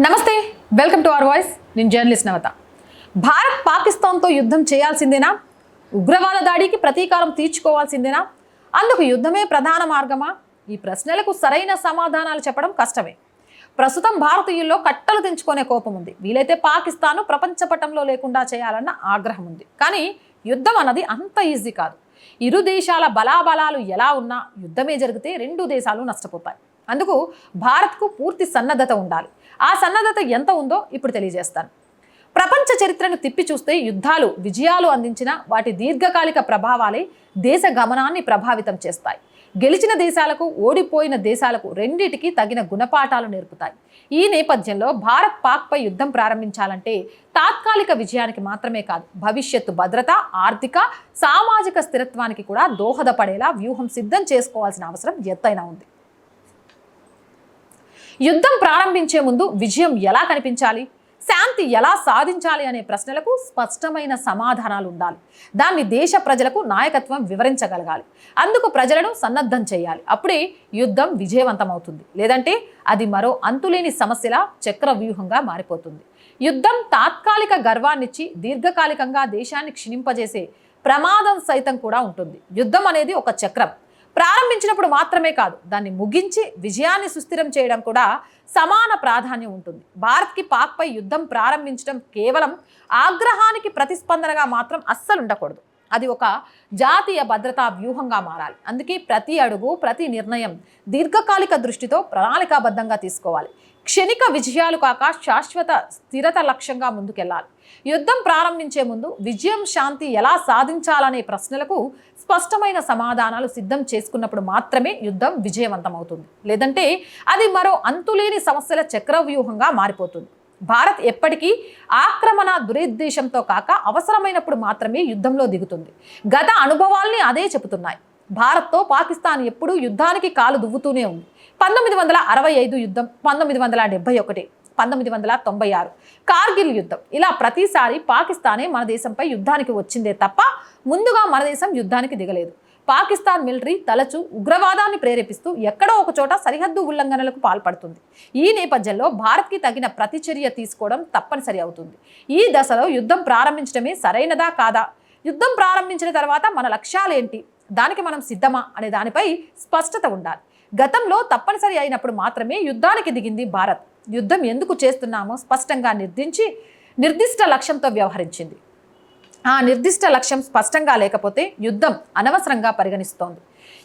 నమస్తే welcome to our voice. నేను journalist Navatha. Bharat పాకిస్తాన్తో యుద్ధం చేయాల్సిందేనా? ఉగ్రవాద దాడికి ప్రతీకారం తీర్చుకోవాల్సిందేనా? అందుకు యుద్ధమే ప్రధాన మార్గమా? ఈ ప్రశ్నలకు సరైన సమాధానాలు చెప్పడం కష్టమే. ప్రస్తుతం భారతీయుల్లో కట్టలు తెంచుకునే కోపం ఉంది. వీలైతే పాకిస్తాను ప్రపంచ పటంలో లేకుండా చేయాలన్న ఆగ్రహం ఉంది. కానీ యుద్ధం అన్నది అంత ఈజీ కాదు. ఇరు దేశాల బలాబలాలు ఎలా ఉన్నా యుద్ధమే జరిగితే రెండు దేశాలు నష్టపోతాయి. అందుకు భారత్కు పూర్తి సన్నద్ధత ఉండాలి. ఆ సన్నద్ధత ఎంత ఉందో ఇప్పుడు తెలియజేస్తాను. ప్రపంచ చరిత్రను తిప్పి చూస్తే యుద్ధాలు విజయాలు అందించిన వాటి దీర్ఘకాలిక ప్రభావాలే దేశ గమనాన్ని ప్రభావితం చేస్తాయి. గెలిచిన దేశాలకు ఓడిపోయిన దేశాలకు రెండిటికి తగిన గుణపాఠాలు నేర్పుతాయి. ఈ నేపథ్యంలో భారత్ పాక్పై యుద్ధం ప్రారంభించాలంటే తాత్కాలిక విజయానికి మాత్రమే కాదు భవిష్యత్తు భద్రత ఆర్థిక సామాజిక స్థిరత్వానికి కూడా దోహదపడేలా వ్యూహం సిద్ధం చేసుకోవాల్సిన అవసరం ఎత్తైనా ఉంది. యుద్ధం ప్రారంభించే ముందు విజయం ఎలా కనిపించాలి? శాంతి ఎలా సాధించాలి అనే ప్రశ్నలకు స్పష్టమైన సమాధానాలు ఉండాలి. దాన్ని దేశ ప్రజలకు నాయకత్వం వివరించగలగాలి. అందుకు ప్రజలను సన్నద్ధం చేయాలి. అప్పుడే యుద్ధం విజయవంతమవుతుంది. లేదంటే అది మరో అంతులేని సమస్యల చక్ర వ్యూహంగా మారిపోతుంది. యుద్ధం తాత్కాలిక గర్వాన్నిచ్చి దీర్ఘకాలికంగా దేశాన్ని క్షీణింపజేసే ప్రమాదం సైతం కూడా ఉంటుంది. యుద్ధం అనేది ఒక చక్రం. ప్రారంభించినప్పుడు మాత్రమే కాదు దాన్ని ముగించి విజయాన్ని సుస్థిరం చేయడం కూడా సమాన ప్రాధాన్యం ఉంటుంది. భారత్కి పాక్పై యుద్ధం ప్రారంభించడం కేవలం ఆగ్రహానికి ప్రతిస్పందనగా మాత్రం అస్సలు ఉండకూడదు. అది ఒక జాతీయ భద్రతా వ్యూహంగా మారాలి. అందుకే ప్రతి అడుగు ప్రతి నిర్ణయం దీర్ఘకాలిక దృష్టితో ప్రణాళికాబద్ధంగా తీసుకోవాలి. క్షణిక విజయాలు కాక శాశ్వత స్థిరత లక్ష్యంగా ముందుకెళ్ళాలి. యుద్ధం ప్రారంభించే ముందు విజయం శాంతి ఎలా సాధించాలనే ప్రశ్నలకు స్పష్టమైన సమాధానాలు సిద్ధం చేసుకున్నప్పుడు మాత్రమే యుద్ధం విజయవంతమవుతుంది. లేదంటే అది మరో అంతులేని సమస్యల చక్రవ్యూహంగా మారిపోతుంది. భారత్ ఎప్పటికీ ఆక్రమణ దురుద్దేశంతో కాక అవసరమైనప్పుడు మాత్రమే యుద్ధంలో దిగుతుంది. గత అనుభవాల్ని అదే చెబుతున్నాయి. భారత్తో పాకిస్తాన్ ఎప్పుడూ యుద్ధానికి కాలు దువ్వుతూనే ఉంది. పంతొమ్మిది వందల అరవై ఐదు యుద్ధం పంతొమ్మిది వందల డెబ్బై ఒకటి పంతొమ్మిది వందల తొంభై ఆరు కార్గిల్ యుద్ధం. ఇలా ప్రతిసారి పాకిస్తానే మన దేశంపై యుద్ధానికి వచ్చిందే తప్ప ముందుగా మన దేశం యుద్ధానికి దిగలేదు. పాకిస్తాన్ మిలిటరీ తలచు ఉగ్రవాదాన్ని ప్రేరేపిస్తూ ఎక్కడో ఒక చోట సరిహద్దు ఉల్లంఘనలకు పాల్పడుతుంది. ఈ నేపథ్యంలో భారత్కి తగిన ప్రతిచర్య తీసుకోవడం తప్పనిసరి అవుతుంది. ఈ దశలో యుద్ధం ప్రారంభించడమే సరైనదా కాదా? యుద్ధం ప్రారంభించిన తర్వాత మన లక్ష్యాలేంటి? దానికి మనం సిద్ధమా? అనే దానిపై స్పష్టత ఉండాలి. గతంలో తప్పనిసరి అయినప్పుడు మాత్రమే యుద్ధానికి దిగింది భారత్. యుద్ధం ఎందుకు చేస్తున్నామో స్పష్టంగా నిర్దించి నిర్దిష్ట లక్ష్యంతో వ్యవహరించింది. ఆ నిర్దిష్ట లక్ష్యం స్పష్టంగా లేకపోతే యుద్ధం అనవసరంగా పరిగణిస్తోంది.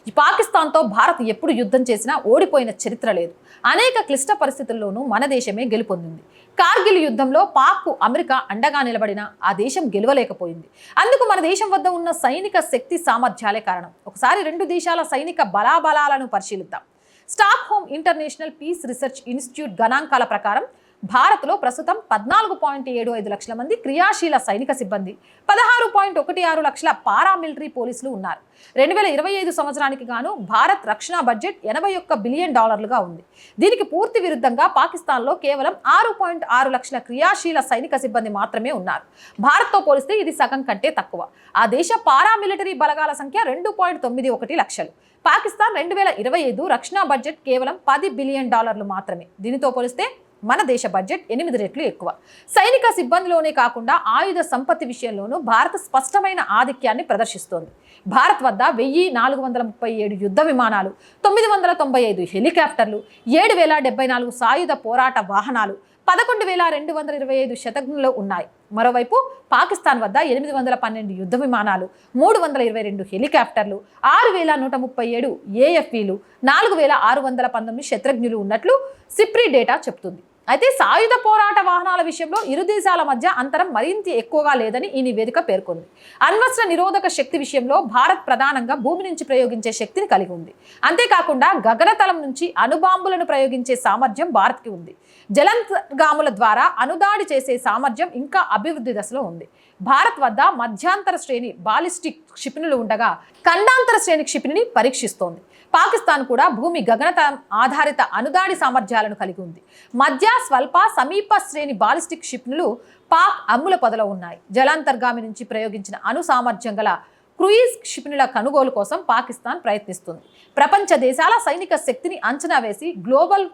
ఈ పాకిస్తాన్తో భారత్ ఎప్పుడు యుద్ధం చేసినా ఓడిపోయిన చరిత్ర లేదు. అనేక క్లిష్ట పరిస్థితుల్లోనూ మన దేశమే గెలుపొందింది. కార్గిల్ యుద్ధంలో పాక్కు అమెరికా అండగా నిలబడిన ఆ దేశం గెలవలేకపోయింది. అందుకు మన దేశం వద్ద ఉన్న సైనిక శక్తి సామర్థ్యాలే కారణం. ఒకసారి రెండు దేశాల సైనిక బలాబలాలను పరిశీలిద్దాం. Stockholm international peace research institute గణాంకాల ప్రకారం భారత్లో ప్రస్తుతం పద్నాలుగు పాయింట్ ఏడు ఐదు లక్షల మంది క్రియాశీల సైనిక సిబ్బంది పదహారు పాయింట్ ఒకటి ఆరు లక్షల పారామిలిటరీ పోలీసులు ఉన్నారు. రెండు వేల ఇరవై ఐదు సంవత్సరానికి గాను భారత్ రక్షణ బడ్జెట్ ఎనభై ఒక్క బిలియన్ డాలర్లుగా ఉంది. దీనికి పూర్తి విరుద్ధంగా పాకిస్తాన్లో కేవలం ఆరు పాయింట్ ఆరు లక్షల క్రియాశీల సైనిక సిబ్బంది మాత్రమే ఉన్నారు. భారత్తో పోలిస్తే ఇది సగం కంటే తక్కువ. ఆ దేశ పారామిలిటరీ బలగాల సంఖ్య రెండు పాయింట్ తొమ్మిది ఒకటి లక్షలు. పాకిస్తాన్ రెండు వేల ఇరవై ఐదు రక్షణ బడ్జెట్ కేవలం పది బిలియన్ డాలర్లు మాత్రమే. దీనితో పోలిస్తే మన దేశ బడ్జెట్ ఎనిమిది రెట్లు ఎక్కువ. సైనిక సిబ్బందిలోనే కాకుండా ఆయుధ సంపత్తి విషయంలోనూ భారత్ స్పష్టమైన ఆధిక్యాన్ని ప్రదర్శిస్తోంది. భారత్ వద్ద వెయ్యి నాలుగు వందల ముప్పై ఏడు యుద్ధ విమానాలు తొమ్మిది వందల తొంభై ఐదు హెలికాప్టర్లు ఏడు వేల డెబ్బై నాలుగు సాయుధ పోరాట వాహనాలు పదకొండు వేల రెండు వందల ఇరవై ఐదు శతజ్ఞంలో ఉన్నాయి. మరోవైపు పాకిస్తాన్ వద్ద ఎనిమిది వందల పన్నెండు యుద్ధ విమానాలు మూడు వందల ఇరవై రెండు హెలికాప్టర్లు ఆరు వేల నూట ముప్పై ఏడు ఏఎఫ్ఈలు నాలుగు వేల ఆరు వందల పంతొమ్మిది శత్రుఘ్నులు ఉన్నట్లు సిప్రీ డేటా చెప్తుంది. అయితే సాయుధ పోరాట వాహనాల విషయంలో ఇరు దేశాల మధ్య అంతరం మరింత ఎక్కువగా లేదని ఈ నివేదిక పేర్కొంది. అణ్వస్త్ర నిరోధక శక్తి విషయంలో భారత్ ప్రధానంగా భూమి నుంచి ప్రయోగించే శక్తిని కలిగి ఉంది. అంతేకాకుండా గగనతలం నుంచి అణుబాంబులను ప్రయోగించే సామర్థ్యం భారత్కి ఉంది. జలంతర్గాముల ద్వారా అనుదాడి చేసే సామర్థ్యం ఇంకా అభివృద్ధి దశలో ఉంది. భారత్ వద్ద మధ్యాంతర శ్రేణి బాలిస్టిక్ క్షిపణులు ఉండగా ఖండాంతర శ్రేణి క్షిపణిని పరీక్షిస్తోంది. పాకిస్తాన్ కూడా భూమి గగనత ఆధారిత అనుదాడి సామర్థ్యాలను కలిగి ఉంది. మధ్య స్వల్ప సమీప శ్రేణి బాలిస్టిక్ క్షిపణులు పాక్ అమ్ముల పొదలో ఉన్నాయి. జలాంతర్గామి నుంచి ప్రయోగించిన అణు సామర్థ్యం గల క్రూయిజ్ క్షిపణుల కొనుగోలు కోసం పాకిస్తాన్ ప్రయత్నిస్తుంది. ప్రపంచ దేశాల సైనిక శక్తిని అంచనా వేసి గ్లోబల్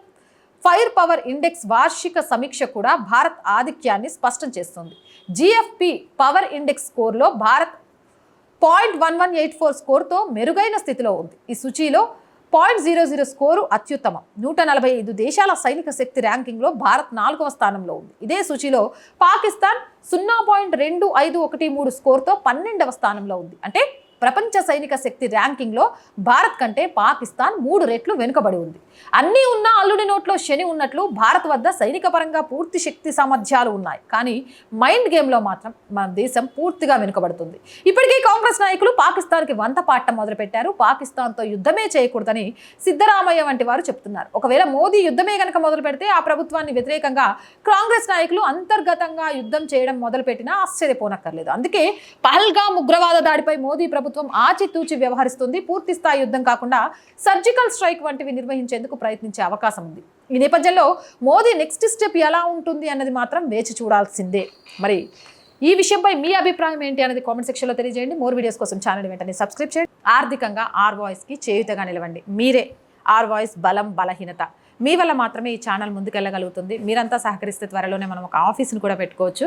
ఫైర్ పవర్ ఇండెక్స్ వార్షిక సమీక్ష కూడా భారత్ ఆధిక్యాన్ని స్పష్టం చేస్తుంది. జిఎఫ్పి power index స్కోర్లో Bharat point one one eight four స్కోర్తో మెరుగైన స్థితిలో ఉంది. ఈ సూచీలో పాయింట్ జీరో జీరో స్కోరు అత్యుత్తమం. నూట నలభై ఐదు దేశాల సైనిక శక్తి ర్యాంకింగ్లో భారత్ నాలుగవ స్థానంలో ఉంది. ఇదే సూచీలో పాకిస్తాన్ సున్నా పాయింట్ రెండు ఐదు ఒకటి మూడు స్కోర్తో పన్నెండవ స్థానంలో ఉంది. అంటే ప్రపంచ సైనిక శక్తి ర్యాంకింగ్లో భారత్ కంటే పాకిస్తాన్ మూడు రెట్లు వెనుకబడి ఉంది. అన్నీ ఉన్న అల్లుడి నోట్లో శని ఉన్నట్లు భారత్ వద్ద సైనిక పరంగా పూర్తి శక్తి సామర్థ్యాలు ఉన్నాయి. కానీ మైండ్ గేమ్లో మాత్రం మన దేశం పూర్తిగా వెనుకబడుతుంది. ఇప్పటికీ కాంగ్రెస్ నాయకులు పాకిస్తాన్కి వంత పాఠం మొదలుపెట్టారు. పాకిస్తాన్తో యుద్ధమే చేయకూడదని సిద్ధరామయ్య వంటి వారు చెప్తున్నారు. ఒకవేళ మోదీ యుద్ధమే కనుక మొదలు పెడితే ఆ ప్రభుత్వాన్ని వ్యతిరేకంగా కాంగ్రెస్ నాయకులు అంతర్గతంగా యుద్ధం చేయడం మొదలుపెట్టినా ఆశ్చర్యపోనక్కర్లేదు. అందుకే పహల్గా ఉగ్రవాద దాడిపై మోదీ ప్రభుత్వం ఆచితూచి వ్యవహరిస్తుంది. పూర్తి స్థాయి యుద్ధం కాకుండా సర్జికల్ స్ట్రైక్ వంటివి నిర్వహించేందుకు ప్రయత్నించే అవకాశం ఉంది. ఈ నేపథ్యంలో మోదీ నెక్స్ట్ స్టెప్ ఎలా ఉంటుంది అన్నది మాత్రం వేచి చూడాల్సిందే. మరి ఈ విషయంపై మీ అభిప్రాయం ఏంటి అనేది కామెంట్ సెక్షన్లో తెలియజేయండి. మోర్ వీడియోస్ కోసం ఛానల్ వెంటనే సబ్స్క్రైబ్ చేయండి. ఆర్థికంగా ఆర్ వాయిస్కి చేయుతగా నిలవండి. మీరే ఆర్ వాయిస్ బలం బలహీనత. మీ వల్ల మాత్రమే ఈ ఛానల్ ముందుకెళ్ళగలుగుతుంది. మీరంతా సహకరిస్తే త్వరలోనే మనం ఒక ఆఫీస్ని కూడా పెట్టుకోవచ్చు.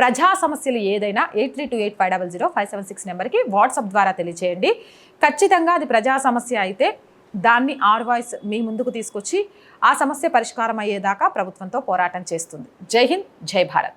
ప్రజా సమస్యలు ఏదైనా eight three two eight five double zero five seven six నెంబర్కి వాట్సాప్ ద్వారా తెలియచేయండి. ఖచ్చితంగా అది ప్రజా సమస్య అయితే దాన్ని ఆర్ వాయిస్ మీ ముందుకు తీసుకొచ్చి ఆ సమస్య పరిష్కారం అయ్యేదాకా ప్రభుత్వంతో పోరాటం చేస్తుంది. జై హింద్ జై భారత్.